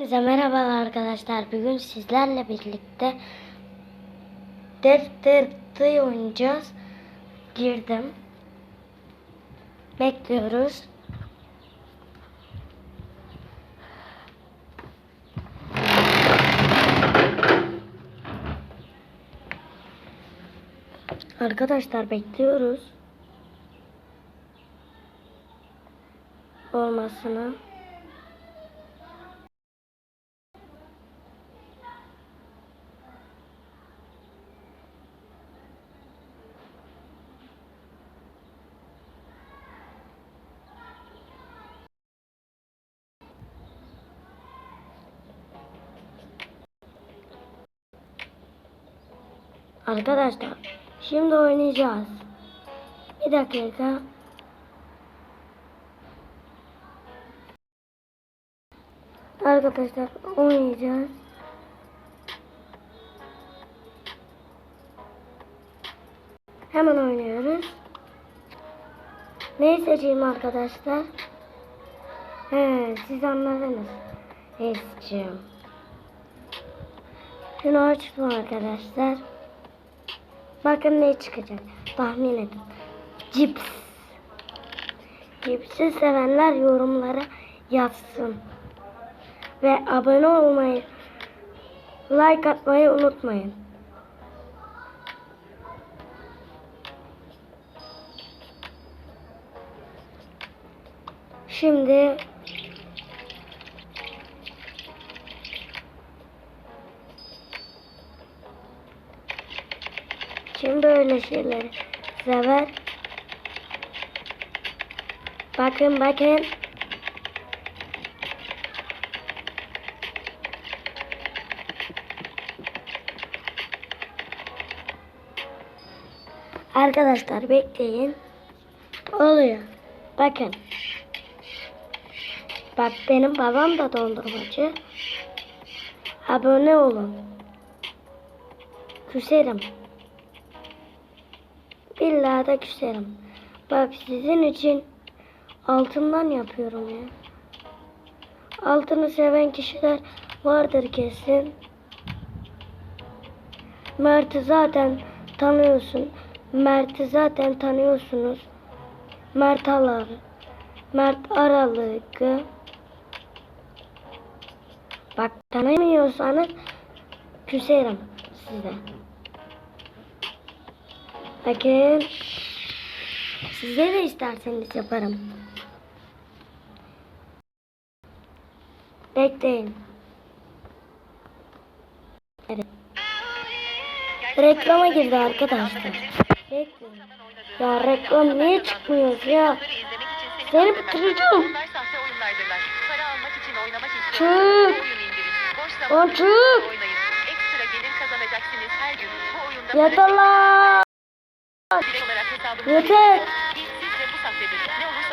Herkese merhabalar arkadaşlar. Bugün sizlerle birlikte Defter Tı oynayacağız. Girdim. Bekliyoruz. Arkadaşlar bekliyoruz. Olmasını. Arkadaşlar şimdi oynayacağız. Bir dakika. Arkadaşlar oynayacağız. Hemen oynuyoruz. Neyi seçeyim arkadaşlar? He, siz anladınız. Ne seçeceğim? Şunu açtım arkadaşlar. Bakın ne çıkacak. Tahmin edin. Cips. Cipsi sevenler yorumlara yazsın. Ve abone olmayı, like atmayı unutmayın. Şimdi Kim böyle şeyleri sever? Bakın bakın. Arkadaşlar bekleyin. Oluyor. Bakın. Bak benim babam da dondurmacı. Abone olun. Küserim. Billahi küserim. Bak sizin için altından yapıyorum ya. Altını seven kişiler vardır kesin. Mert'i zaten tanıyorsun. Mert'i zaten tanıyorsunuz. Mert Alar. Mert Aralık'ı. Bak tanımıyorsanız küserim size. Bakın. Size de isterseniz yaparım. Bekleyin. Evet. Reklama girdi arkadaşlar. Bekleyin. Ya reklam niye çıkmıyor ya? Seni bitireceğim. Çık. Lan çık. oynayın. Yeter Yeter. Sizce bu sahtedir. Ne olur